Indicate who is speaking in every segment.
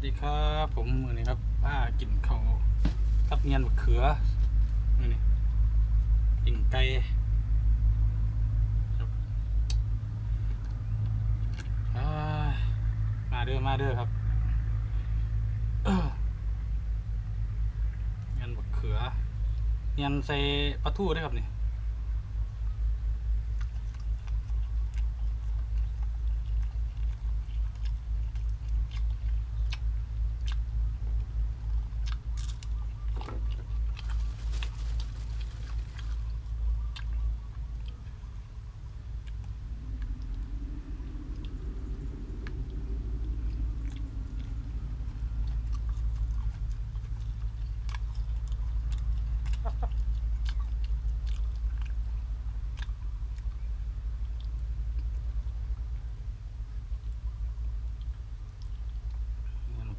Speaker 1: วัสดีครับ ผมมือนี้ครับป้ากินข้าวกับเงียนมะเขือมือนี้กินไก่มาเด้อมาเด้อครับเงียนมะเขือเงียนใส่ปลาทูด้วยครับนี่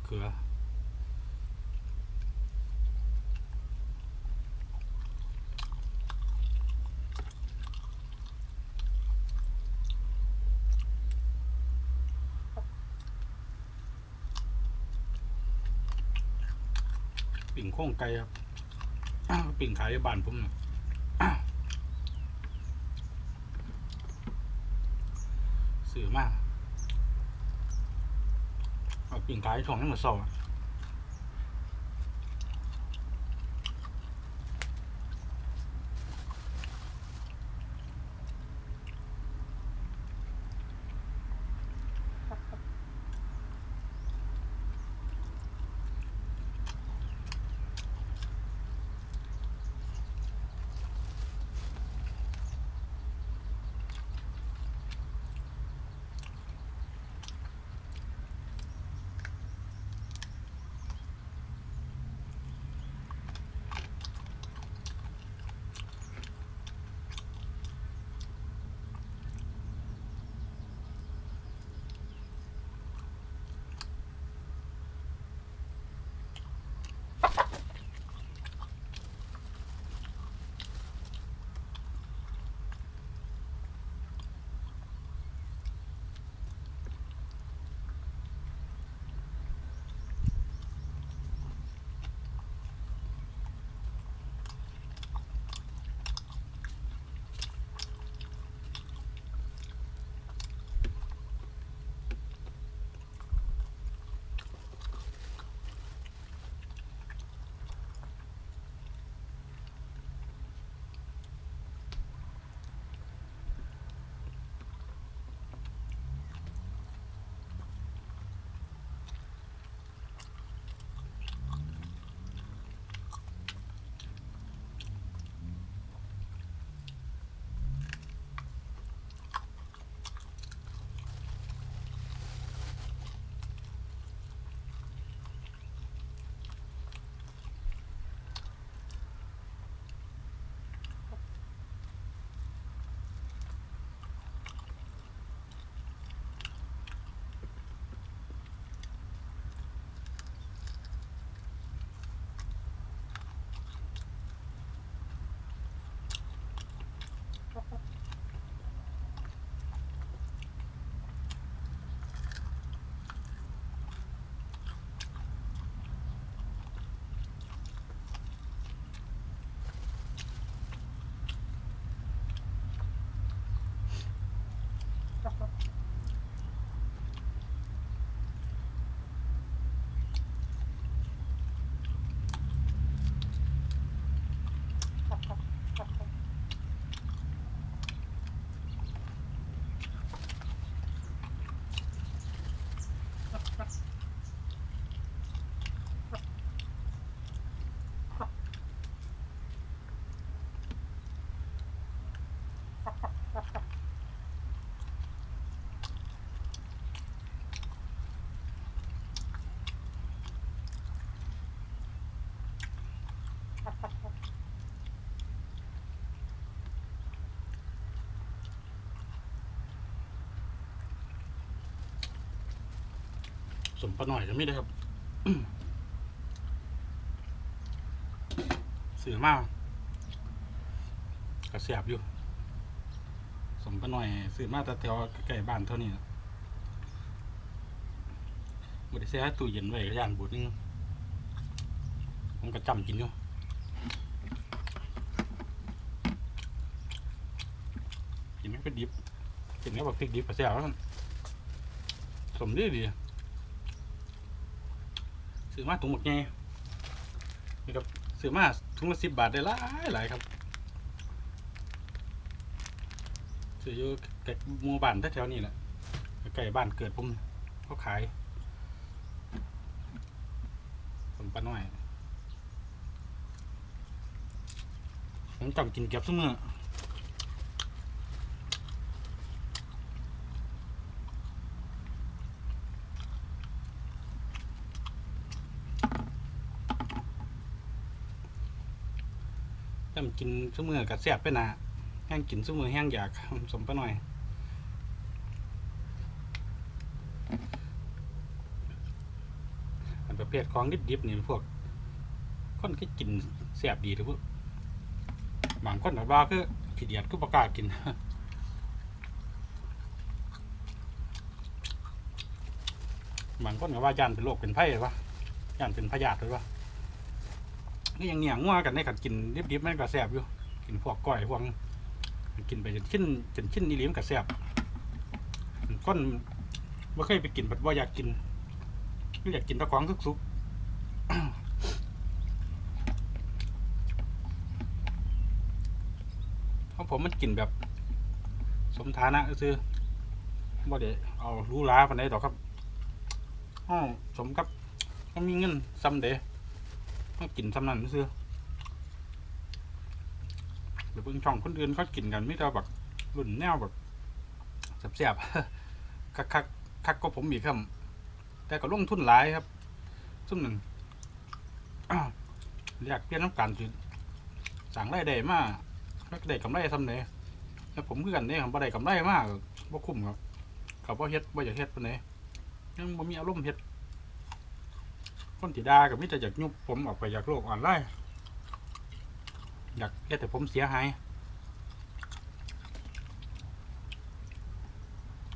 Speaker 1: กลือปิ่งโค้งไก่ครับปิ่งขายบ้านผมน่ะอ้าวสื่อมากเอา ปิ่งขายช่องให้หมดเศร้า สมปหน่อยจะไม่ได้ครับเสือมากกระเสียบอยู่ สมปหน่อยซื้อมาแต่แถวใกล้บ้านเท่านี้นะบ่ได้แช่ตู้เย็นไว้ก็ย่านบูดนึงผมก็จำกินอยู่กินไม่เป็นดิบกินก็แบบพริกดิบก็แซ่บแล้วสมดีดี ซื้อมาถุงหมกไงนี่ครับซื้อมาถุงละสิบบาทได้หลายหลายครับซื้ออยู่ใกล้หมู่บ้านแถวๆนี้แหละใกล้บ้านเกิดผมเขาขายผมปลาน้อยผมจำกินเก็บซุมื้อ กินซุ้มือกับแซ่บไปนะแห้งกินซุ้มือแห้งอยากสมปลาน้อยอันประเภทของดิบๆนี่พวกคนที่กินแซ่บดีทุกพวกบางคนแบบว่าคือขี้เดียดก็ประกล้ากินบางคนก็ว่าย่านเป็นโรคเป็นไผ่เลยวะย่านเป็นพยาธิเลยวะ นี่ยังเหนียงงัวกันในกัดกินดิบๆมันก็แซ่บอยู่ กินพวกก้อยพวกกินไปจนชิ้นจนชิ้นนี่ลิ้มนก็แซ่บคนว่เคยไปกินแบบว่าอยากกินอยากกินตะของสุกๆของผมมันกินแบบ สมฐานะซื้อบ่ได้เอารูหราปานใดดอกครับอ้าวสมกับมันมีเงินซ้ำเด้ ต้กินซ้ำนั้นซื้อเดี๋ยวเบิ่งช่องคนอื่นเขากินกันไม่ได้แบบรุ่นแนวแบบแซ่บๆคักคักคักก็ผมอีครับแต่ก็ลงทุนหลายครับซุ่มหนึ่งอยากเปลี่ยนน้ำการสิสั่งรายได้มากไม่ได้กำไรทำเลยแล้วผมคือกันเนี่ยผมบ่ได้กำไรมากบ่คุ้มครับเขาบ่เฮ็ดบ่อยากเฮ็ดปานใดยังบ่มีอารมณ์เฮ็ด คนที่ด่าก็มีแต่อยากยุบผมออกไปจากโลกออนไลน์อยากเฮ็ดแต่ผมเสียหาย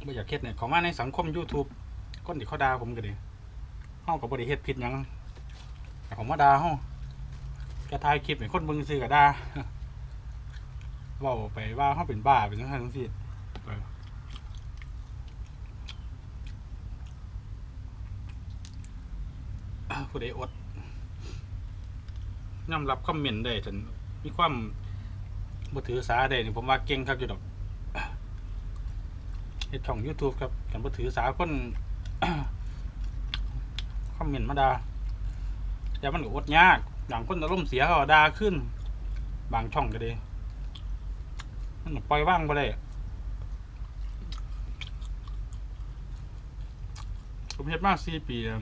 Speaker 1: บ่อยากเฮ็ดเนี่ยเขามาในสังคม YouTube คนที่เขาด่าผมก็ดีเฮาก็บ่ได้เฮ็ดผิดยังแต่เขามาด่าเฮาแค่ถ่ายคลิปให้คนเบิ่งซื่อก็ด่าเว้าไปว่าเฮาเป็นบ้าเป็นจังซั่นจังซี่เออ ผู้ใดอดยอมรับคอมเมนต์ได้จนมีความบ่ถือสาได้นี่ผมว่าเก่งคักอยู่ดอกเฮ็ดช่อง YouTube ครับกันบ่ถือสาคนคอมเมนต์มาดาแต่มันก็อดยากอย่างคนอารมณ์เสียเขาก็ดาขึ้น บางช่องก็ดีมันปล่อยว่างไปเลยผมเฮ็ดมาสี่ปีแล้ว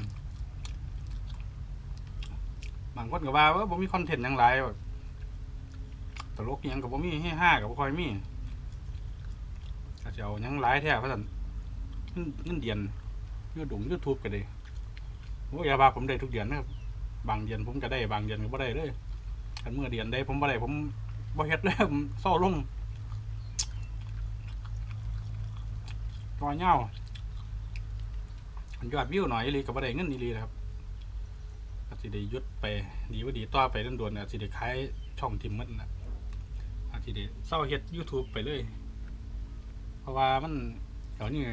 Speaker 1: างคนก็ว่าว่าผมมีคอนเทนต์ยังหลายแบบตลกยังกับผมมีให้ห้ากับคอยมีก็จะเอายังหลายแท้เพราะฉะนั้นเงินเงินเดือนยูดุงยูทูบก็ได้โอ้ยอย่าว่าผมได้ทุกเดือนนะครับบางเดือนผมก็ได้บางเดือนก็บ่ได้เลยคันเมื่อเดือนได้ผมบ่ได้ผมบ่เฮ็ดเลยผมเศร้าลงรอยเงาอันยอดวิวหน่อยอีลีก็บ่ได้เงินอีลีนะครับ ก็สิได้ยุดไปดีว่าดีต่อไปนั่นด่วนน่ะสิได้ขายช่องทิมมันนะอาจสิได้เศร้าเฮ็ด YouTube ไปเลย เพราะว่ามันเดี๋ยวนี้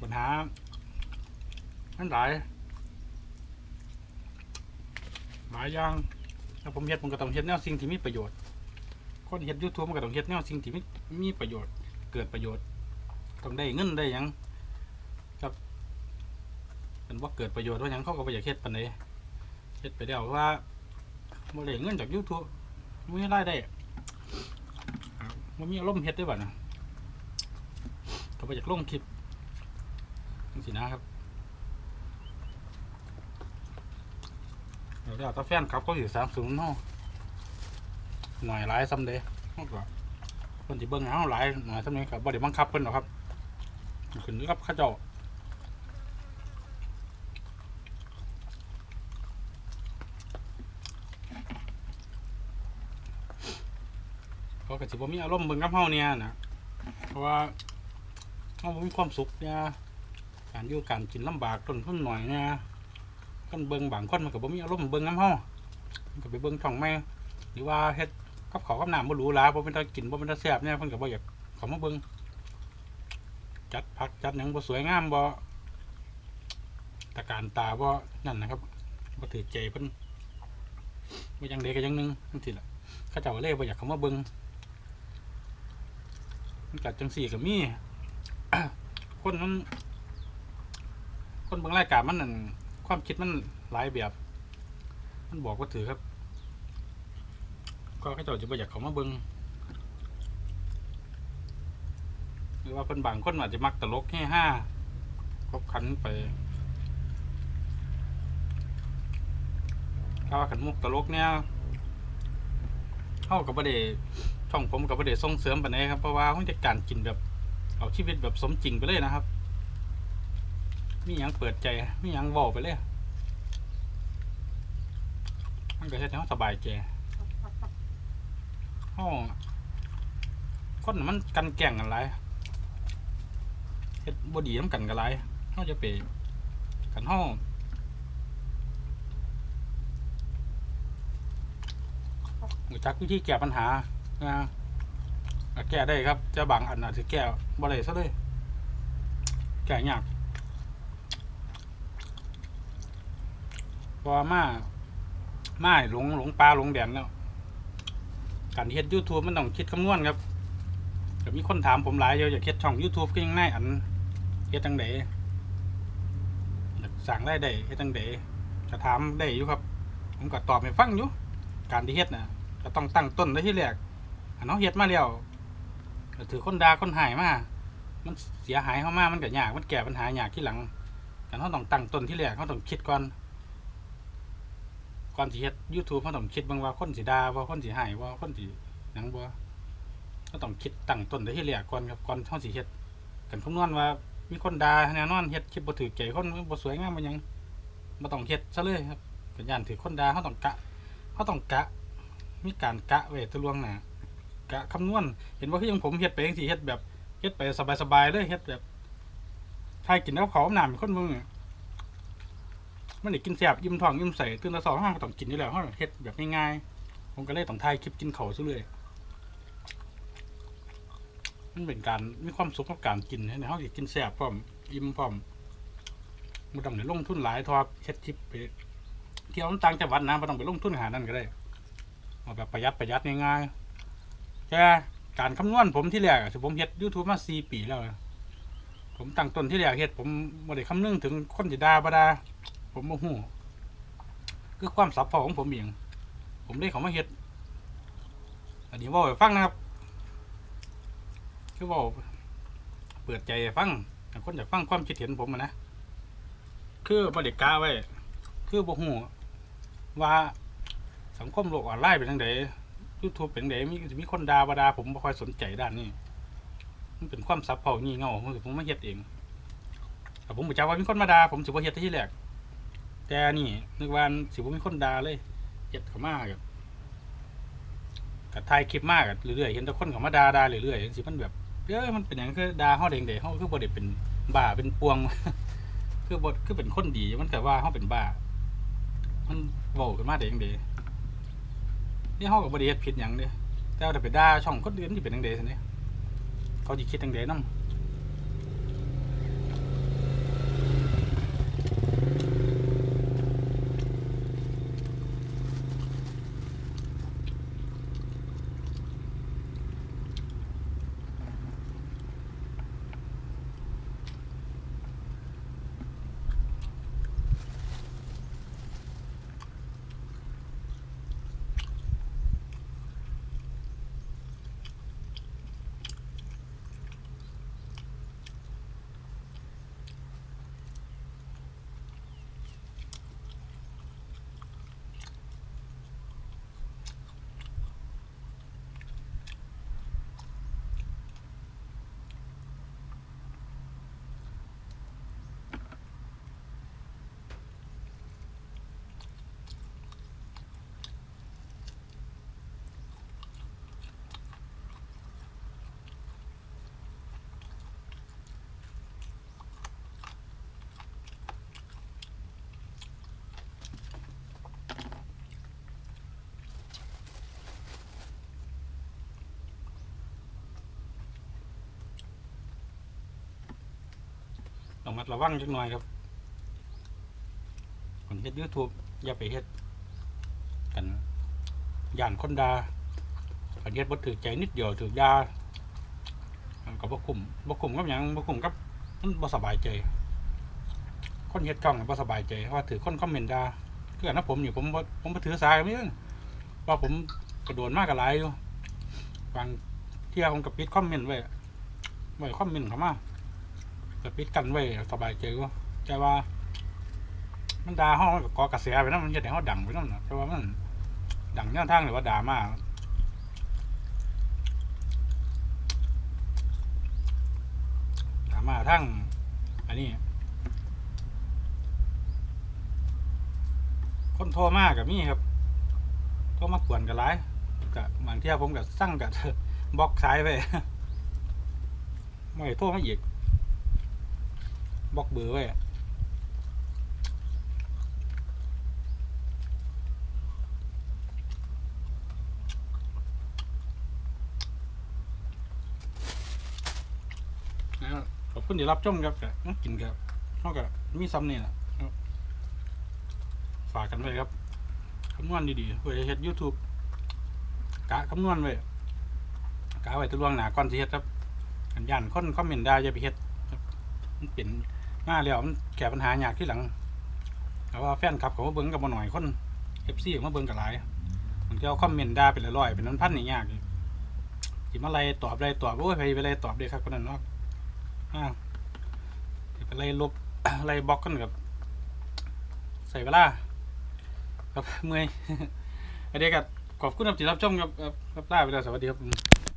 Speaker 1: ปัญหาอันหลายหลายอย่างถ้าผมเฮ็ดผมก็ต้องเฮ็ดแนวสิ่งที่มีประโยชน์ คนเฮ็ด YouTube มันก็ต้องเฮ็ดแนวสิ่งที่มีมีประโยชน์ เกิดประโยชน์ ต้องได้เงินได้ยังครับ เป็นว่าเกิดประโยชน์ว่ายังเข้าก็บ่อยากเฮ็ดปานใดเฮ็ดไปแล้วว่าบ่ได้เงินจาก YouTube บ่มีรายได้บ่มีอารมณ์เฮ็ดได้บัดน่ะก็บ่อยากลงคลิปจังสินะครับเดี๋ยวเราถ้าแฟนครับก็อยู่สามศูนย์เนาะหน่อยหลายซ้ำเด้มันก็คนที่เบิ่งเอาหลายหน่อยซ้ำนี้กับบ่ได้บังคับเพิ่นหรอกครับขึ้นอยู่กับข้าเจ้าเขา ก็สิบ่มีอารมณ์เบิ่งกับเฮาเนี่ยนะเพราะว่าเฮาบ่มีความสุขเนี่ยการอยู่การกินลำบากต้นทุนหน่อยเนี่ยคนเบิ่งบางคนมันก็บ่มีอารมณ์เบิ่งน้ำเฮามันก็ไปเบิ่งช่องแม่หรือว่าเฮ็ดกับข้าวกับน้ำบ่หรูหราบ่เป็นตากินบ่เป็นตาแซ่บเนี่ยเพิ่นก็บ่อยากเข้ามาเบิ่งจัดผักจัดหยังบ่สวยงามบ่ตะการตาบ่นั่นนะครับบ่ถือใจเพิ่นบ่ยังใดก็อยังหนึงจังซี่ล่ะเขาเจ้าเลยบ่อยากเข้ามาเบิ่ง มันก็จังซี่ก็มีคนมันคนเบางรายการมันนั่นความคิดมันหลายแบบ มันบอกว่าถือครับ ก็เขาเจ้าจะไปอยากเขามาเบิงหรือว่าเพิ่นบางคนอาจจะมักตลกแค่ห้าครบขันไปถ้าว่าขันมุกตลกเนี่ยเข้ากับประเด ช่องผมกับประเดส่งเสริมไปไหนครับเพราะว่าเขาจะการกินแบบเอาชีวิตแบบสมจริงไปเลยนะครับ มีหยังเปิดใจ มีหยังเว้าไปเลยมันก็เฮ็ดให้เราสบายใจเฮาคนมันกันแกล้งกันหลายเฮ็ดบ่ดีนำกันก็หลายเฮาจะไปกันเฮารู้จักวิธีแก้ปัญหา นะแก้ได้ครับ จะบางอันอาจจะแก้บ่ได้ซะเลยแก้ยากพอมามาให้หลงหลงปลาหลงแดนแล้วการเฮ็ด YouTube มันต้องคิดคำนวณครับก็มีคนถามผมหลายอยู่อยากเฮ็ดช่อง YouTube ก็ยังง่ายอันเฮ็ดจังไดอยากสั่งรายได้เฮ็ดจังไดจะถามได้อยู่ครับ ผมก็ตอบให้ฟังอยู่ การที่เฮ็ดน่ะก็ต้องตั้งต้นไว้ที่แรก อันเนาะเฮ็ดมาแล้วถือคนดาคนหายมามันเสียหายเข้ามามันก็ยากมันแก้ปัญหายากที่หลังกันเขาต้องตั้งต้นที่แรกเขาต้องคิดก่อนก่อนสิเฮ็ด YouTube เขาต้องคิดบิ่งว่าคนสิดาว่าคนสิหายว่าคนสิหยังบ่ก็ต้องคิดตั้งต้นแต่ที่แรกก่อนครับก่อนเฮาสิเฮ็ดกันคำนวณว่า มีคนดาแน่นอนเฮ็ดคลิปบ่ถูกใจคนบ่สวยงามบ่หยังบ่ต้องเฮ็ดซะเลยครับก็ย่านถือคนดาเฮาต้องกะเฮาต้องกะ มีการกะไว้ตะลวงหน้า กะคำนวณเห็นว่าคือยังผมเฮ็ดไปจังซี่เฮ็ดแบบเฮ็ดไปสบายๆเลยเฮ็ดแบบทายกินแล้วเขาวน้ำคนมึงมันได้กินแซบอิ่มท้องอิ่มใส่ตื่นต่เช้าห้าก็ต้องกินอยู่แล้วเฮาเฮ็ดแบบง่ายๆผมก็เลยต้องถ่ายคลิปกินเขาซะเลยมันเป็นการมีความสุขกับการกินให้เฮาสิกินแซบพร้อมอิ่มพร้อมบ่ต้องได้ลงทุนหลายทอเฮ็ดคลิปไปเที่ยวต่างจังหวัดนะบ่ต้องไปลงทุนหานั่นก็ได้เอาแบบประหยัดประหยัดง่ายๆ แค่การคำนวณผมที่แรกอผมเฮ็ด YouTube มาสี่ปีแล้วผมตั้งต้นที่แรกเฮ็ดผมบ่ได้คำนึงถึงคนสิดาบดา ผมบ่ฮู้คือความสับเพอของผมเองผมได้เขามาเฮ็ดอันนี้ว้าให้ฟังนะครับ คือว้าเปิดใจฟังถ้าคนอยากฟังความคิดเห็นผมนะคือบ่ได้กะไว้ คือบ่ฮู้ว่าสังคมโลกออนไลน์เป็นจังได YouTube เป็นไดมีมีคนดาบดาผมบ่ค่อยสนใจด้านนี้มันเป็นความซับเพางี่เง่าผมผมมาเฮ็ดเองแต่ผมบ่จักว่ามีคนมาดาผมสิบ่เฮ็ดที่แรกแต่นี่นึกว่าสิบ่มีคนดาเลยเฮ็ดเขามาก็ก็ถ่ายคลิปมากเรื่อยๆเห็นแต่คนเขามาดาดาเรื่อยๆจังซี่มันแบบเอ้ยมันเป็นหยังคือดาเฮาเด้งๆเฮาคือบ่ได้เป็นบ้าเป็นปวง คือบ่คือเป็นคนดีมันก็ว่าเฮาเป็นบ้า มันเว้าขึ้นมาได้จังได นี่ห้องกับบริเฮ็ดผิดอย่างเด้แต่ว่าถ้าไปด่าช่องคนอื่นที่เป็นจังเดซั่นเด้เขาจะคิดจังเดนำต้อง มัดระวังจักหน่อยครับคนเฮ็ด YouTube อย่าไปเฮ็ดกันย่านคนดาคันเฮ็ดบ่ถือใจนิดเดียวถือยามันก็บ่คุ้มบ่คุ้มกับหยังบ่คุ้มกับมันบ่สบายใจ คนเฮ็ดกล้องบ่สบายใจเพราะว่าถือคนคอมเมนต์ด่าคืออันนะผมนี่ผมบ่ผมบ่ถือสายมีว่าผมกระโดดมากกับหลายอยู่บางเที่ยผมก็ปิดคอมเมนต์ไว้ไว้คอมเมนต์เข้ามา ก็ปิดกันไว้สบายใจกว่าแต่ว่า มันด่าเฮามันก็ก่อกระแสไปนำมันเฮ็ดให้เฮาดังไปนำนะแต่ว่ามันดังแนวทางหรือว่าด่ามากด่ามาทั้งอันนี้ คนโทรมากกับมี่ครับโทรมากวนกันหลายกับบางเที่ยผมกับสั่งกับบล็อกสายไปไม่โทรมาอีก บล็อกเบอร์ไว้นะขอบคุณที่รับชมครับกับกินกับเท่ากับมีซ้ำนี่แหละฝากกันไว้ครับคำนวณดีๆเพื่อจะเฮ็ด YouTube กะคำนวณไว้กะไว้ตัวล่วงหนาก่อนสิเฮ็ดครับกันย่านคนคอมเมนต์ได้อย่าไปเฮ็ดครับมันเป็น มาแล้วมันแก้ปัญหายากที่หลังแต่ว่าแฟนคลับเขามาเบิ่งกับบ่หน่อยคน FC เขามาเบิ่งกับหลายมันก็เอาคอมเมนต์ด่าเป็นร้อยๆเป็นพันๆนี่ยากอยู่สิมาไล่ตอบไล่ตอบโอ้ยไปไปไล่ตอบเด้ครับคนนั้นเนาะอ่าสิไปไล่ลบไล่บล็อกกันกับใส่เวลาครับเมื่อยอันนี้ก็ขอบคุณครับที่รับชมครับครับลาไปแล้วสวัสดีครับ